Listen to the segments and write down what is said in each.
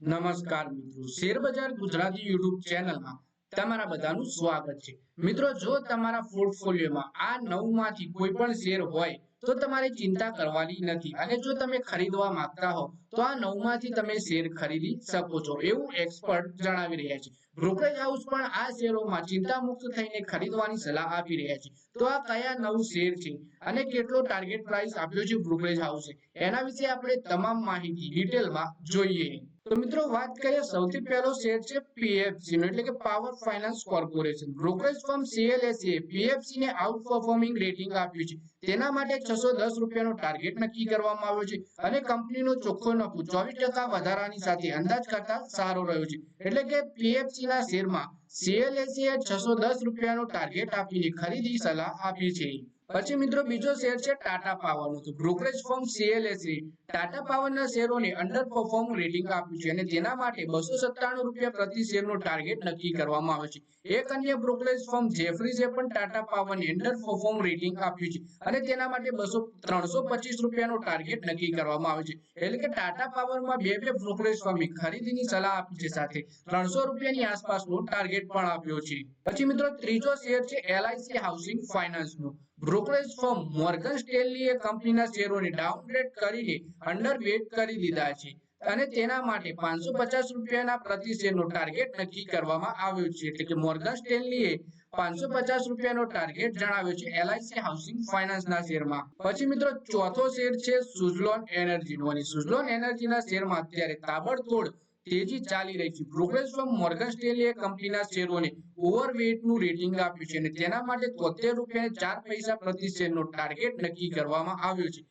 નમસ્કાર મિત્રો. શેરબજાર ગુજરાતી યુટ્યુબ ચેનલમાં તમારા બધાનું સ્વાગત છે. મિત્રો, જો તમારા પોર્ટફોલિયોમાં આ નવમાંથી કોઈ પણ શેર હોય તો તમારે ચિંતા કરવાની નથી. અને જો તમે ખરીદવા માંગતા હો, તો આ નવમાંથી તમે શેર ખરીદી શકો છો, એવું એક્સપર્ટ જણાવી રહ્યા છે. બ્રોકરેજ હાઉસ પણ આ શેરોમાં ચિંતા મુક્ત થઈને ખરીદવાની સલાહ આપી રહ્યા છે. તો આ કયા નવ શેર છે અને કેટલો ટાર્ગેટ પ્રાઇસ આપ્યો છે બ્રોકરેજ હાઉસે એના વિશે આપણે તમામ માહિતી ડિટેલમાં જોઈએ. તો મિત્રો, વાત કરીએ સૌથી પહેલો શેર છે પીએફસી નો, એટલે કે power finance corporation brokerage firm CLSA PFC ને આઉટ પરફોર્મિંગ રેટિંગ આપ્યું છે. તેના માટે છસો દસ રૂપિયાનો ટાર્ગેટ નક્કી કરવામાં આવ્યો છે અને કંપનીનો ચોખ્ખો નફો ચોવીસ ટકા વધારાની સાથે અંદાજ કરતા સારો રહ્યો છે. એટલે કે પીએફસી ના શેરમાં સીએલએસએ છસો દસ રૂપિયાનો ટાર્ગેટ આપીને ખરીદી સલાહ આપી છે. પછી મિત્રો બીજો શેર છે ટાટા પાવર નો તો બ્રોકરેજ ફોર્મ સીએલએસએ ટાટા પાવરના શેરોને અંડર પરફોર્મ રેટિંગ આપ્યું છે અને તેના માટે બસો સત્તાણું રૂપિયા પ્રતિ શેરનો ટાર્ગેટ નક્કી કરવામાં આવે છે. એક અન્ય બ્રોકરેજ ફોર્મ જેફરીઝે પણ ટાટા પાવરને અંડર પરફોર્મ રેટિંગ આપ્યું છે અને તેના માટે બસો ત્રણસો રૂપિયાનો ટાર્ગેટ નક્કી કરવામાં આવે છે. એટલે કે ટાટા પાવરમાં બે બે બ્રોકરેજ ફોર્મે ખરીદીની સલાહ આપી છે સાથે ત્રણસો રૂપિયાની આસપાસનો ટાર્ગેટ પણ આપ્યો છે. પછી મિત્રો ત્રીજો શેર છે એલઆઈસી હાઉસિંગ ફાઇનાન્સ નો. બ્રોકરેજ ફર્મ મોર્ગન સ્ટેનલીએ કંપનીના શેરોને ડાઉનગ્રેડ કરીને અંડરવેટ કરી દીધા છે. અને તેના માટે પાંચસો પચાસ રૂપિયાના પ્રતિ શેરનો ટાર્ગેટ નક્કી કરવામાં આવ્યો છે. એટલે કે મોર્ગન સ્ટેનલીએ પાંચસો પચાસ રૂપિયાનો ટાર્ગેટ જણાવ્યો છે એલઆઈસી હાઉસિંગ ફાઇનાન્સના શેરમાં. પછી મિત્રો ચોથો શેર છે સુઝલોન એનર્જીનો અને સુઝલોન એનર્જીના શેરમાં અત્યારે તાબડતોડ તેજી ચાલી રહી છે. બ્રોકરેજ મોર્ગન સ્ટેનલીએ કંપનીના શેરોને ઓવરવેટનું રેટિંગ આપ્યું છે અને તેના માટે તોતેર રૂપિયા ચાર પૈસા પ્રતિ શેરનો ટાર્ગેટ નક્કી કરવામાં આવ્યો છે.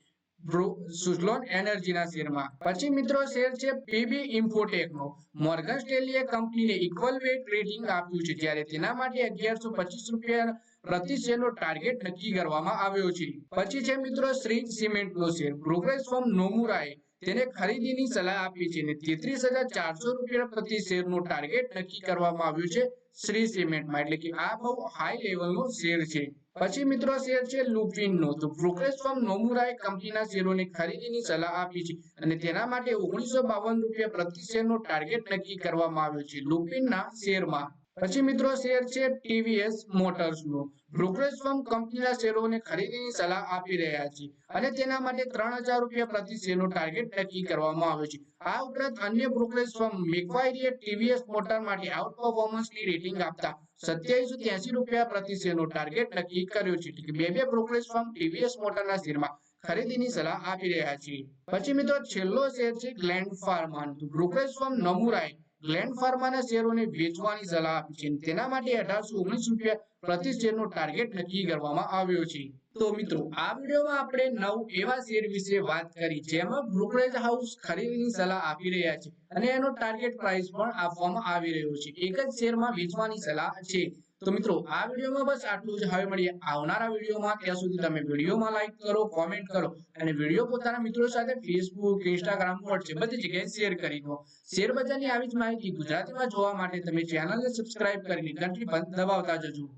ઇક્વલ વેટ રેટિંગ આપ્યું છે જ્યારે તેના માટે અગિયારસો પચીસ રૂપિયા પ્રતિ શેરનો ટાર્ગેટ નક્કી કરવામાં આવ્યો છે. પછી છે મિત્રો શ્રી સિમેન્ટ નો શેર. બ્રોકરેજ ફોર્મ નોમુરાએ તેને ખરીદીની સલાહ આપી છે અને તેત્રીસ હજાર ચારસો રૂપિયા પ્રતિ શેરનો ટાર્ગેટ નક્કી કરવામાં આવ્યું છે શ્રી સિમેન્ટમાં, એટલે કે આ બહુ હાઈ લેવલનો શેર છે. પછી મિત્રો શેર છે લુપિન નો તો બ્રોકરેજ ફર્મ નોમુરાએ કંપનીના શેરોની ખરીદીની સલાહ આપી છે અને તેના માટે ઓગણીસો બાવન રૂપિયા પ્રતિ શેરનો ટાર્ગેટ નક્કી કરવામાં આવ્યો છે લુપિનના શેરમાં. પછી મિત્રો શેર છે ટીવીએસ મોટર્સ નો. બ્રોકરેજ ફર્મ કંપનીના શેરોને ખરીદીની સલાહ આપી રહ્યા છે અને તેના માટે ત્રણ હજાર રૂપિયા પ્રતિ શેરનો ટાર્ગેટ નક્કી કરવામાં આવ્યો છે. આ ઉપરાંત અન્ય બ્રોકરેજ ફર્મ મેકવાયરીએ ટીવીએસ મોટર માટે આઉટ પરફોર્મન્સની રેટિંગ આપતા સત્યાવીસો ત્યાસી રૂપિયા પ્રતિ શેરનો ટાર્ગેટ નક્કી કર્યો છે. કે બે બે બ્રોકરેજ ફર્મ ટીવીએસ મોટરના શેરમાં ખરીદીની સલાહ આપી રહ્યા છે. પછી મિત્રો છેલ્લો શેર છે ગ્લેન્ડ ફાર્મા બ્રોકરેજ ફર્મ નમુરાએ ગ્લેન્ડ ફાર્માના શેરોને વેચવાની સલાહ આપી છે તેના માટે અઢારસો ઓગણીસ રૂપિયા પ્રતિ શેરનો ટાર્ગેટ નક્કી કરવામાં આવ્યો છે. તો મિત્રો, આ વિડીયોમાં આપણે નવ એવા શેર વિશે વાત કરી જેમાં બ્રોકરેજ હાઉસ ખરીદીની સલાહ આપી રહ્યા છે અને એનો ટાર્ગેટ પ્રાઇસ પણ આપવામાં આવી રહ્યો છે. એક જ શેરમાં વેચવાની સલાહ છે. તો મિત્રો, આ વિડીયોમાં બસ આટલું જ. હવે મળીએ આવનારા વિડીયોમાં. ત્યાં સુધી તમે વિડીયોમાં લાઈક કરો કોમેન્ટ કરો અને વીડિયો પોતાના મિત્રો સાથે ફેસબુક ઇન્સ્ટાગ્રામ વોટ્સએપ બધી જગ્યાએ શેર કરી દો. શેર બજારની આવી જ માહિતી ગુજરાતીમાં જોવા માટે તમે ચેનલને સબસ્ક્રાઇબ કરીને ઘંટી દબાવતા જજો.